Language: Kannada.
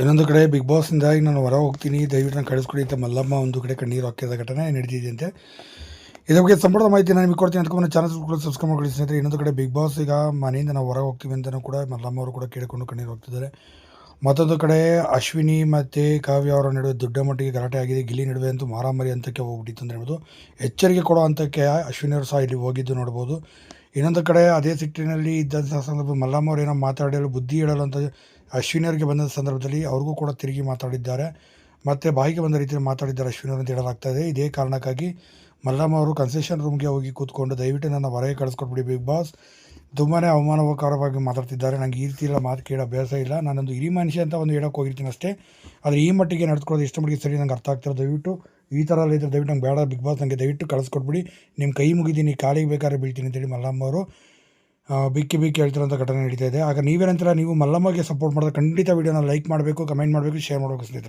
ಇನ್ನೊಂದು ಕಡೆ ಬಿಗ್ ಬಾಸ್ನಿಂದಾಗಿ ನಾನು ಹೊರ ಹೋಗ್ತೀನಿ, ದಯವಿಟ್ಟು ನಾನು ಕಳಿಸ್ಕೊಡಿ ಅಂತ ಮಲ್ಲಮ್ಮ ಒಂದು ಕಡೆ ಕಣ್ಣೀರು ಹಾಕಿದ ಘಟನೆ ನಡೆದಿದೆಯಂತೆ ಇದ್ರ ಬಗ್ಗೆ ಸಂಪೂರ್ಣ ಮಾಹಿತಿ ನಾನು ನಿಮಗೆ ಕೊಡ್ತೀನಿ, ಅದಕ್ಕೆ ಚಾನಲ್ ಕೂಡ ಸಬ್ಸ್ಕ್ರೈಬ್ ಮಾಡಿ ಸ್ನೇಹಿತರೆ. ಇನ್ನೊಂದು ಕಡೆ ಬಿಗ್ ಬಾಸ್ ಈಗ ಮನೆಯಿಂದ ನಾವು ಹೊರ ಹೋಗ್ತೀವಿ ಅಂತಲೂ ಕೂಡ ಮಲ್ಲಮ್ಮ ಅವರು ಕೂಡ ಕೇಳಿಕೊಂಡು ಕಣ್ಣೀರು ಹೋಗ್ತಿದ್ದಾರೆ ಮತ್ತೊಂದು ಕಡೆ ಅಶ್ವಿನಿ ಮತ್ತು ಕಾವ್ಯ ಅವರ ನಡುವೆ ದೊಡ್ಡ ಮಟ್ಟಿಗೆ ಗಲಾಟೆ ಆಗಿದೆ. ಗಿಲ್ಲಿ ನಡುವೆ ಅಂತೂ ಮಾರಾಮಾರಿ ಹಂತಕ್ಕೆ ಹೋಗ್ಬಿಟ್ಟಿತ್ತು ಅಂತ ಹೇಳ್ಬೋದು. ಎಚ್ಚರಿಕೆ ಕೊಡೋ ಹಂತಕ್ಕೆ ಅಶ್ವಿನಿ ಅವರು ಸಹ ಇಲ್ಲಿ ಹೋಗಿದ್ದು ನೋಡ್ಬೋದು. ಇನ್ನೊಂದು ಕಡೆ ಅದೇ ಸಿಟ್ಟಿನಲ್ಲಿ ಇದ್ದಂಥ ಸಂದರ್ಭ ಮಲ್ಲಮ್ಮ ಏನೋ ಮಾತಾಡಲು ಬುದ್ಧಿ ಹೇಳಲು ಅಂತ ಅಶ್ವಿನಿ ಅವರಿಗೆ ಬಂದ ಸಂದರ್ಭದಲ್ಲಿ ಅವ್ರಿಗೂ ಕೂಡ ತಿರುಗಿ ಮಾತಾಡಿದ್ದಾರೆ. ಮತ್ತು ಬಾಯಿಗೆ ಬಂದ ರೀತಿಯಲ್ಲಿ ಮಾತಾಡಿದ್ದಾರೆ ಅಶ್ವಿನಿ ಅವರು ಅಂತ ಹೇಳಲಾಗ್ತಾ ಇದೆ. ಇದೇ ಕಾರಣಕ್ಕಾಗಿ ಮಲ್ಲಮ್ಮ ಅವರು ಕನ್ಸೆಷನ್ ರೂಮ್ಗೆ ಹೋಗಿ ಕೂತ್ಕೊಂಡು ದಯವಿಟ್ಟು ನನ್ನ ಹೊರಗೆ ಕಳಿಸ್ಕೊಟ್ಬಿಡಿ ಬಿಗ್ ಬಾಸ್. ತುಂಬಾ ಅವಮಾನಕರವಾಗಿ ಮಾತಾಡ್ತಿದ್ದಾರೆ. ನನಗೆ ಈ ರೀತಿ ಎಲ್ಲ ಮಾತು ಕೇಳೋ ಅಭ್ಯಾಸ ಇಲ್ಲ. ನಾನೊಂದು ಹಿರಿ ಮನುಷ್ಯ ಅಂತ ಒಂದು ಹೇಳೋಕೆ ಹೋಗಿರ್ತೀನಿ ಅಷ್ಟೇ. ಆದರೆ ಈ ಮಟ್ಟಿಗೆ ನಡ್ಕೊಳ್ಳೋದು ಎಷ್ಟು ಮಟ್ಟಿಗೆ ಸರಿ ನಂಗೆ ಅರ್ಥ ಆಗ್ತಿರೋ ದಯವಿಟ್ಟು ಈ ಥರ ಎಲ್ಲ ಇದ್ದರೆ ದಯವಿಟ್ಟು ನಂಗೆ ಬೇಡ ಬಿಗ್ ಬಾಸ್ ನನಗೆ ದಯವಿಟ್ಟು ಕಳಿಸ್ಕೊಟ್ಬಿಡಿ. ನಿಮ್ಮ ಕೈ ಮುಗಿದೀನಿ ಕಾಲಿಗೆ ಬೇಕಾದ್ರೆ ಬೀಳ್ತೀನಿ ಅಂತೇಳಿ ಮಲ್ಲಮ್ಮ ಅವರು ಬಿಕ್ಕಿ ಬಿಕ್ಕಿ ಹೇಳ್ತಿರೋಂಥ ಘಟನೆ ನಡೀತಾ ಇದೆ. ಆಗ ನೀವೇನಂತೀರ? ನೀವು ಮಲ್ಲಮ್ಮಗೆ ಸಪೋರ್ಟ್ ಮಾಡಿದ್ರೆ ಖಂಡಿತ ವೀಡಿಯೋನ ಲೈಕ್ ಮಾಡಬೇಕು ಕಮೆಂಟ್ ಮಾಡಬೇಕು ಶೇರ್ ಮಾಡಬೇಕು ಸ್ನೇಹಿತರೆ.